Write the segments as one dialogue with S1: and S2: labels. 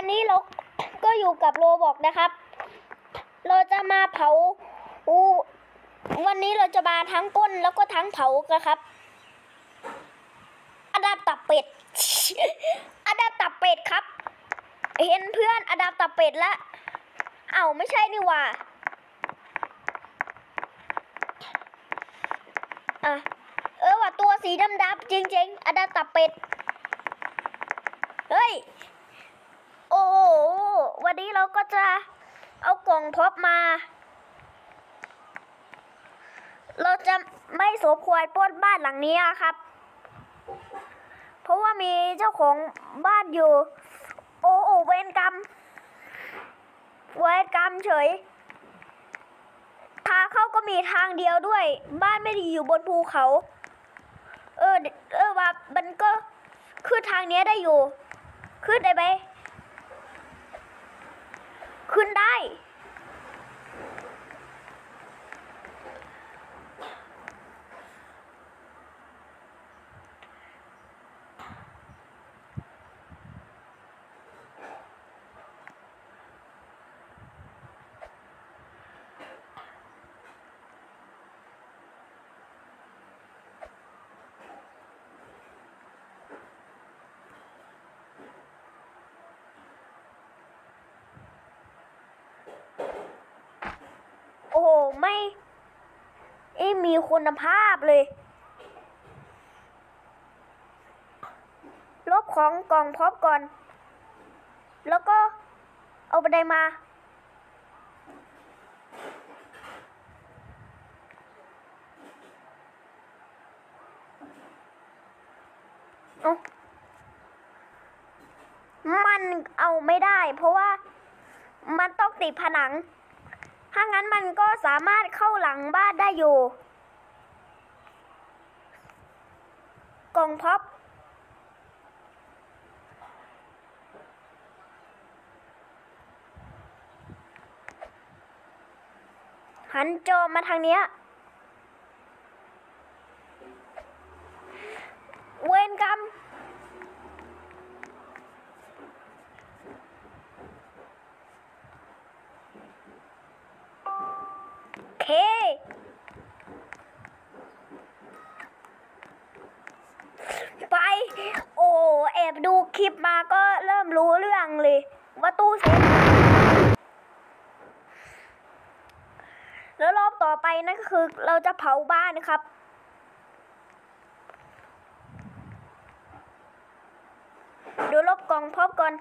S1: วันนี้เราก็อยู่กับโรบอกนะครับ เราจะมาเผาอูวันนี้เราจะมาทั้งปล้นแล้วก็ทั้งเผากันครับ อดับตับเป็ด อดับตับเป็ดครับ เห็นเพื่อนอดับตับเป็ดแล้วเอ้าไม่ใช่นี่หว่าอะเออว่ะตัวสีดำๆจริงๆอดับตับเป็ด เฮ้ย โอ้โห วันนี้เราก็จะเอากล่องพบมา เราจะไม่สมควรป้นบ้านหลังนี้ครับ เพราะว่ามีเจ้าของบ้านอยู่ โอ้โหเวรกรรม เวรกรรมเฉย ทางเข้าก็มีทางเดียวด้วย บ้านไม่ได้อยู่บนภูเขา เออ เออว่ามันก็ขึ้นทางนี้ได้อยู่ ขึ้นได้ไหม ขึ้นได้ โอ้โห ไม่เอ้ มีคุณภาพเลย ลบของกล่องพบก่อน แล้วก็เอาบันไดมาอามันเอาไม่ได้ เพราะว่ามันต้องติดผนัง ถ้างั้นมันก็สามารถเข้าหลังบ้านได้อยู่ กล่องพับ หันจอมาทางเนี้ยเวรกรรม เค ไป โอ้ แอบดู คลิปมาก็เริ่มรู้เรื่องเลย ว่าตู้เซฟแล้วรอบต่อไปนั่นก็คือเราจะเผาบ้านนะครับ ดูลบกล่องพบก่อน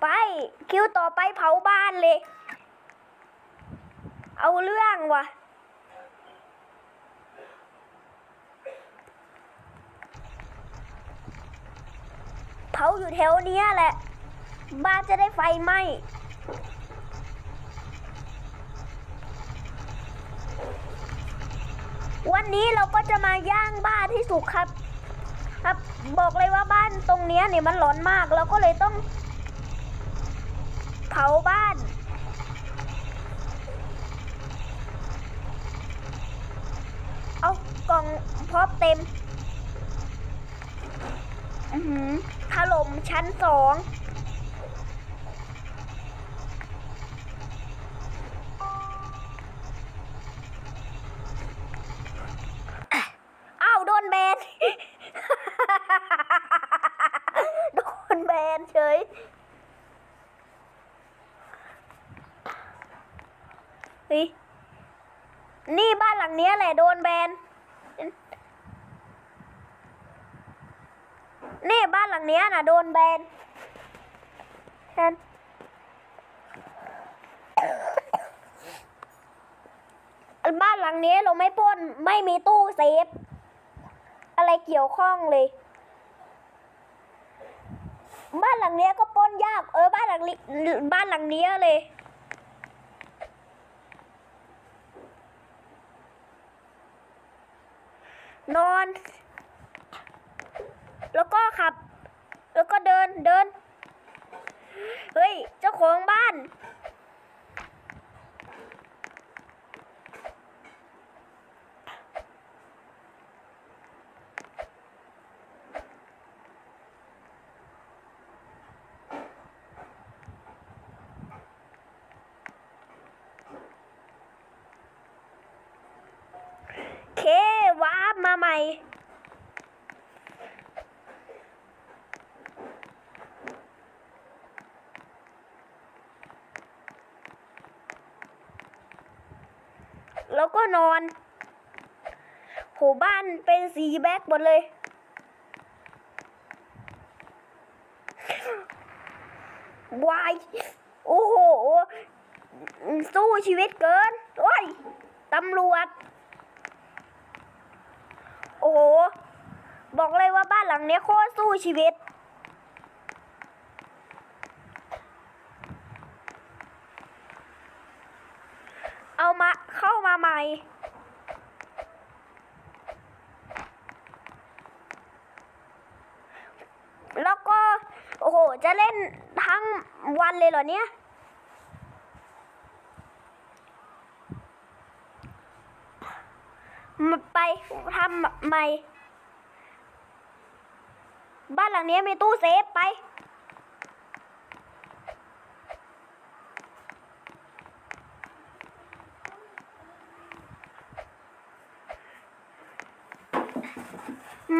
S1: ไปคิวต่อไปเผาบ้านเลย เอาเรื่องว่ะาอยู่แถวเนี้ยแหละ บ้านจะได้ไฟไหม้วันนี้เราก็จะมาย่างบ้านที่สุกครับ ครับ บอกเลยว่าบ้านตรงเนี้ยเนี่ยมันร้อนมาก เราก็เลยต้อง เผาบ้านเอากล่องพอบเต็ม อือหือ ถล่มชั้นสองอ้าวโดนแบน โดนแบนเฉยนี่บ้านหลังนี้แหละโดนแบน นี่บ้านหลังเนี้ยน่ะโดนแบนแทนบ้านหลังนี้เราไม่ป้นไม่มีตู้เซฟ อะไรเกี่ยวข้องเลย บ้านหลังนี้ก็ป้นยาก เออ บ้านหลังนี้บ้านหลังนี้เลยนอน แล้วก็ขับ แล้วก็เดินเดิน เฮ้ย เจ้าของบ้าน เคว้ามาใหม่ ก็นอนโหบ้านเป็นสีแบ็กหมดเลย วาย โอ้โห สู้ชีวิตเกิน โอ้ย ตำรวจ โอ้โห บอกเลยว่าบ้านหลังนี้โคตรสู้ชีวิต เอามาเข้ามาใหม่ แล้วก็ โอ้โห จะเล่นทั้งวันเลยเหรอเนี่ยมาไปทำใหม่ บ้านหลังนี้มีตู้เซฟไป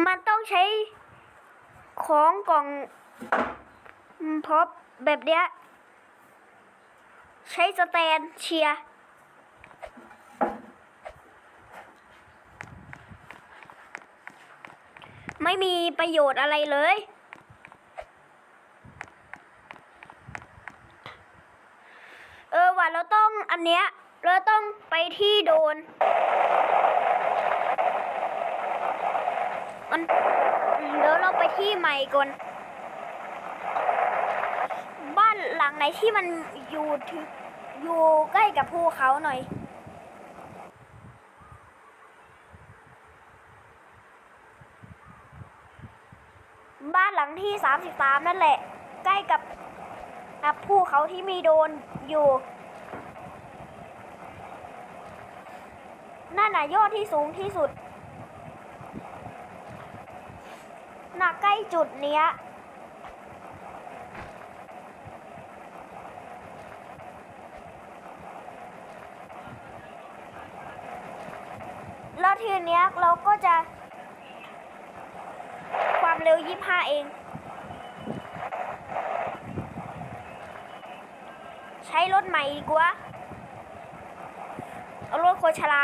S1: มันต้องใช้ของกล่องพบแบบเนี้ย ใช้สแตนเชียร์ไม่มีประโยชน์อะไรเลย เออว่าเราต้องอันเนี้ย เราต้องไปที่โดน มันเดี๋ยวเราไปที่ใหม่ก่อน บ้านหลังไหนที่มันอยู่ที่อยู่ใกล้กับภูเขาหน่อยบ้านหลังที่สามสิบสามนั่นแหละ ใกล้กับกับภูเขาที่มีโดนอยู่ นั่นน่ะยอดที่สูงที่สุด นะใกล้จุดเนี้ยแล้วทีเนี้ยเราก็จะ ความเร็ว 25 เอง ใช้รถใหม่ดีกว่า เอารถโคชลา